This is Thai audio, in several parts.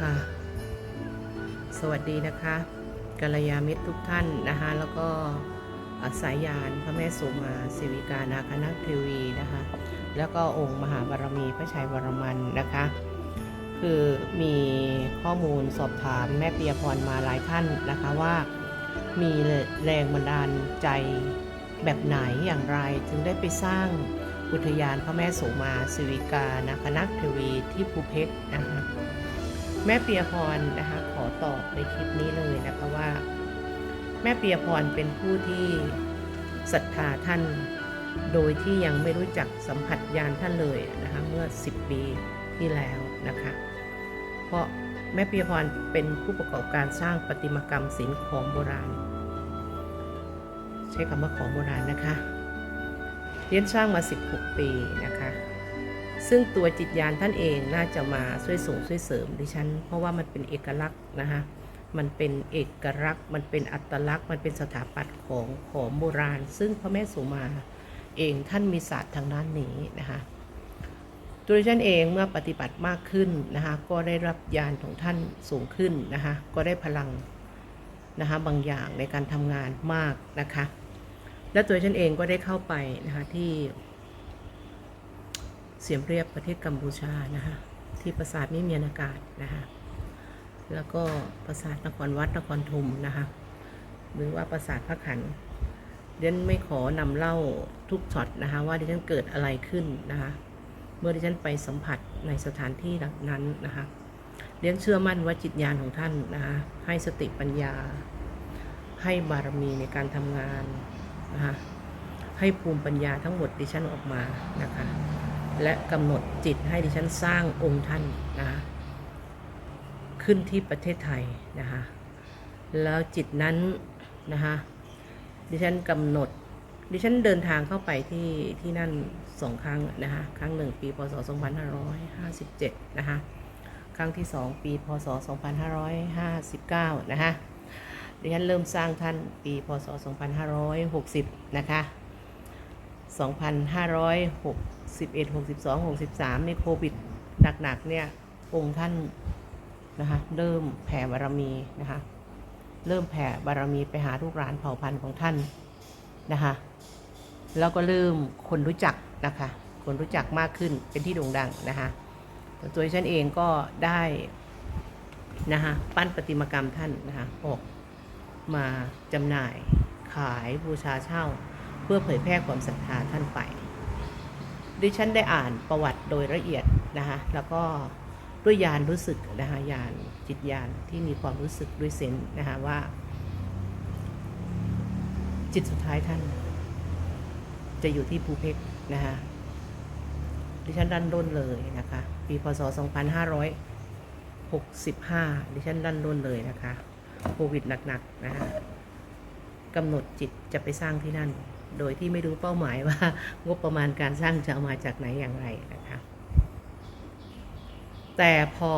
ค่ะ สวัสดีนะคะกัลยาณมิตรทุกท่านนะคะแล้วก็อาสายยานพระแม่สุมาศิวิกานาคนักเทวีนะคะ แล้วก็องค์มหาบารมีพระชัยวรมันนะคะ คือมีข้อมูลสอบถามแม่เปียพรมาหลายท่านนะคะว่ามีแรงบันดาลใจแบบไหนอย่างไรถึงได้ไปสร้างอุทยานพระแม่โสมาศิวิกานาคนักเทวีที่ภูเพชรนะคะ แม่เปียพรนะคะ ขอตอบในคลิปนี้เลยนะคะว่า แม่เปียพรเป็นผู้ที่ศรัทธาท่าน โดยที่ยังไม่รู้จักสัมผัสญาณท่านเลยนะคะเมื่อ 10 ปีที่แล้วนะคะ เพราะแม่เปียพรเป็นผู้ประกอบการสร้างประติมากรรมศิลป์ของโบราณ ใช้คำว่าของโบราณนะคะเรียนสร้างมา 16 ปีนะคะ ซึ่งตัวจิตญาณท่านเองน่าจะมาช่วยส่งช่วยเสริมดิฉัน เพราะว่ามันเป็นเอกลักษณ์นะคะมันเป็นเอกลักษณ์ มันเป็นอัตลักษณ์ มันเป็นสถาปัตย์ของของโบราณ ซึ่งพระแม่สุมาเองท่านมีศาสตร์ทางด้านนี้นะคะตัวดิฉันเองเมื่อปฏิบัติมากขึ้นนะคะก็ได้รับญาณของท่านสูงขึ้นนะคะก็ได้พลังนะคะบางอย่างในการทำงานมากนะคะและตัวฉันเองก็ได้เข้าไปนะคะที่ สียมเรียบประเทศกัมพูชานะคะที่ปราสาทมิเมียนอากาศนะคะแล้วก็ปราสาทนครวัดนครทุมนะคะหรือว่าปราสาทพระขันเดนไม่ขอนำเล่าทุกช็อตนะคะว่าดิฉันเกิดอะไรขึ้นนะคะเมื่อดิฉันไปสัมผัสในสถานที่นั้นนะคะเรียนเชื่อมั่นว่าจิตญาณของท่านนะคะให้สติปัญญา ให้บารมีในการทำงานนะคะให้ภูมิปัญญาทั้งหมดดิฉันออกมานะคะ และกำหนดจิตให้ดิฉันสร้างองค์ท่านนะคะขึ้นที่ประเทศไทยนะคะแล้วจิตนั้นนะคะดิฉันกำหนดดิฉันเดินทางเข้าไปที่ที่นั่นสองครั้งนะคะครั้งหนึ่งปีพศ 2557 นะคะครั้งที่สองปีพศ 2559 นะคะดิฉันเริ่มสร้างท่านปีพศ 2560 นะคะ 61 62 63ในโควิดหนักๆเนี่ยองค์ท่านนะคะเริ่มแผ่บารมีนะคะเริ่มแผ่บารมีไปหาลูกหลานเผ่าพันธุ์ของท่านนะคะแล้วก็เริ่มคนรู้จักนะคะคนรู้จักมากขึ้นเป็นที่โด่งดังนะคะตัวฉันเองก็ได้นะคะปั้นประติมากรรมท่านนะคะออกมาจำหน่ายขายบูชาเช่า เพื่อเผยแพร่ความศรัทธาท่านไป ดิฉันได้อ่านประวัติโดยละเอียดนะคะแล้วก็ด้วยยานรู้สึกนะคะยานจิตยานที่มีความรู้สึกด้วยเซนนะคะว่า จิตสุดท้ายท่าน จะอยู่ที่ภูเพกนะคะดิฉันดันด้นเลยนะคะปีพศ 2565 ดิฉันดันด้นเลยนะคะโควิดหนักๆนะคะกำหนดจิตจะไปสร้างที่นั่น โดยที่ไม่รู้เป้าหมายว่างบประมาณการสร้างจะามาจากไหนอย่างไรนะคะแต่พอ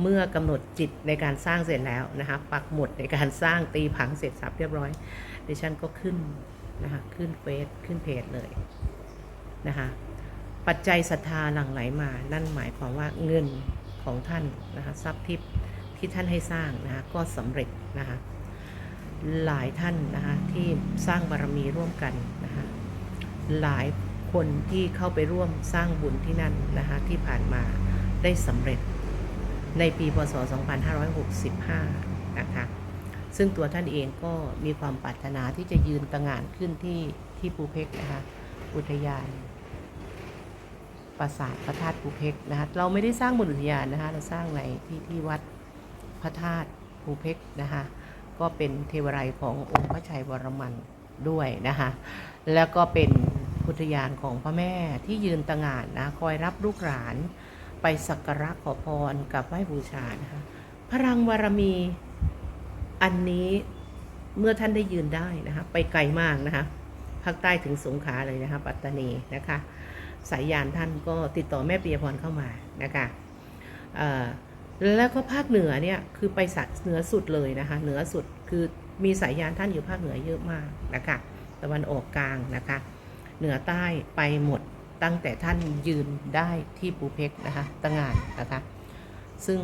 เมื่อกำหนดจิตในการสร้างเสร็จแล้วนะคะปักหมุดในการสร้างตีผังเสร็จสับเรียบร้อยดิฉันก็ขึ้นนะคะขึ้นเฟซขึ้นเพจเลยนะคะปัจจัยศรัทธาหลั่งไหลมา นั่นหมายความว่าเงินของท่านนะคะทรัพย์ทิพย์ที่ท่านให้สร้างนะคะก็สำเร็จนะคะ หลายท่านนะคะที่สร้างบารมีร่วมกันนะคะหลายคนที่เข้าไปร่วมสร้างบุญที่นั่นนะคะที่ผ่านมาได้สำเร็จในปีพศ 2565 นะคะซึ่งตัวท่านเองก็มีความปรารถนาที่จะยืนตระหง่านขึ้นที่ที่ภูเพกนะคะอุทยานปราสาทพระธาตุภูเพกนะคะเราไม่ได้สร้างบนอุทยานนะคะเราสร้างในที่ที่วัดพระธาตุภูเพกนะคะ ก็เป็นเทวไรขององค์พระชัยวรมันด้วยนะคะแล้วก็เป็นพุทธยานของพระแม่ที่ยืนตระหง่านนะคอยรับลูกหลานไปสักการะขอพรกับไหว้บูชานะคะพลังบารมีอันนี้เมื่อท่านได้ยืนได้นะคะไปไกลมากนะคะภาคใต้ถึงสงขลาเลยนะคะปัตตานีนะคะสายยานท่านก็ติดต่อแม่ปียพรเข้ามานะคะ แล้วก็ภาคเหนือเนี่ยคือไปสัตเหนือสุดเลยนะคะเหนือสุดคือมีสายยานท่านอยู่ภาคเหนือเยอะมากนะคะตะวันออกกลางนะคะ เหนือใต้ไปหมดตั้งแต่ท่านยืนได้ที่ปูเพกนะคะตั้งงานนะคะ ซึ่ง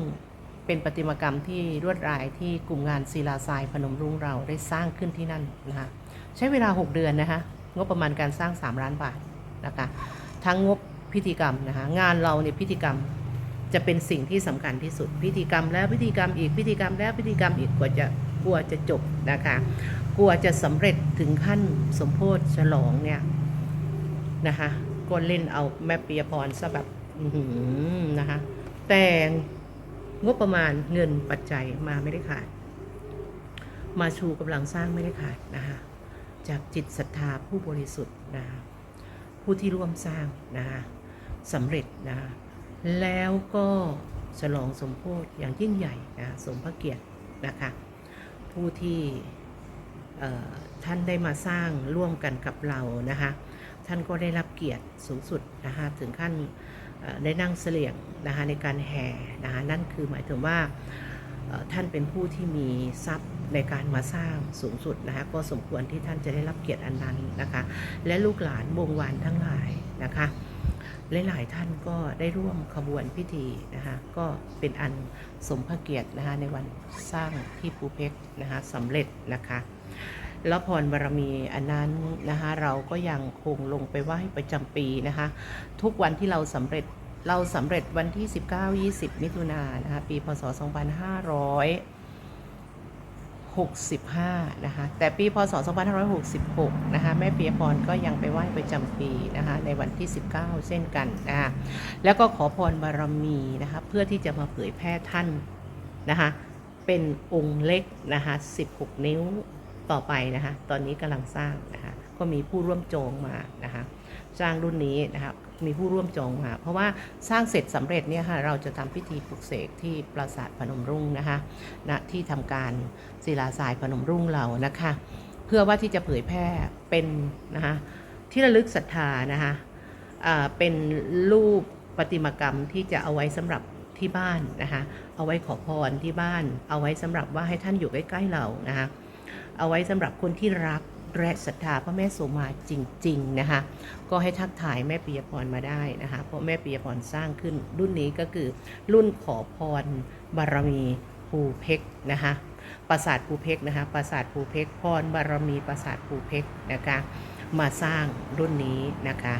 เป็นประติมากรรมที่รวดลายที่กลุ่มงานศิลาทรายพนมรุ้งเราได้สร้างขึ้นที่นั่นนะคะใช้เวลา 6 เดือนนะคะงบประมาณการสร้าง 3 ล้านบาทนะคะทั้งงบพิธีกรรมนะคะงานเราเนี่ยพิธีกรรม จะเป็นสิ่งที่สำคัญที่สุด พิธีกรรมแล้วพิธีกรรมอีกพิธีกรรมแล้วพิธีกรรมอีกกว่าจะกลัวจะจบนะคะกลัวจะสำเร็จถึงขั้นสมโพธิฉลองเนี่ยนะคะก็เล่นเอาแม่เปียพรซะแบบนะคะแต่งบประมาณเงินปัจจัยมาไม่ได้ขาด มาชูกำลังสร้างไม่ได้ขาดนะคะจากจิตศรัทธาผู้บริสุทธิ์นะคะผู้ที่ร่วมสร้างนะคะสำเร็จนะคะ แล้วก็ฉลองสมโพธิอย่างยิ่งใหญ่นะสมพระเกียรตินะคะผู้ที่ท่านได้มาสร้างร่วมกันกับเรานะคะท่านก็ได้รับเกียรติสูงสุดนะคะถึงขั้นได้นั่งเสลี่ยงนะคะในการแห่นะคะนั่นคือหมายถึงว่าท่านเป็นผู้ที่มีทรัพย์ในการมาสร้างสูงสุดนะคะก็สมควรที่ท่านจะได้รับเกียรติอันนั้นนะคะและลูกหลานวงวานทั้งหลายนะคะ หลาย ๆ ท่านก็ได้ร่วมขบวนพิธีนะคะก็เป็นอันสมพระเกียรตินะคะในวันสร้างที่ภูเพกนะคะสำเร็จนะคะแล้วพรบารมีอันนั้นนะคะเราก็ยังคงลงไปไหว้ประจำปีนะคะทุกวันที่เราสำเร็จเราสำเร็จวันที่ 19-20 มิถุนายนนะคะปีพศ 2565 นะคะ แต่ปีพศ 2566 นะคะ แม่เปียพรก็ยังไปไหว้ประจำปีนะคะ ในวันที่ 19 เช่นกันนะคะแล้วก็ขอพรบารมีนะคะ เพื่อที่จะมาเผยแพร่ท่านนะคะ เป็นองค์เล็กนะคะ 16 นิ้วต่อไปนะคะ ตอนนี้กำลังสร้างนะคะ ก็มีผู้ร่วมจองมานะคะ สร้างรุ่นนี้นะคะ มีผู้ร่วมจองมาเพราะว่าสร้างเสร็จสำเร็จเนี่ยค่ะเราจะทำพิธีปลุกเสกที่ปราสาทพนมรุ่งนะคะณที่ทำการศิลาทรายพนมรุ่งเรานะคะ เพื่อว่าที่จะเผยแพร่เป็นนะคะที่ระลึกศรัทธานะคะอ่าเป็นรูปประติมากรรมที่จะเอาไว้สำหรับที่บ้านนะคะเอาไว้ขอพรที่บ้าน เอาไว้สำหรับว่าให้ท่านอยู่ใกล้ๆเรานะคะเอาไว้สำหรับคนที่รัก และศรัทธาพระแม่โสมาจริง ๆ นะคะ ก็ให้ทักทายแม่ปิยพรมาได้นะคะ เพราะแม่ปิยพรสร้างขึ้นรุ่นนี้ก็คือรุ่นขอพรบารมีภูเพกนะคะปราสาทภูเพกนะคะปราสาทภูเพกพรบารมีปราสาทภูเพกนะคะ มาสร้างรุ่นนี้นะคะ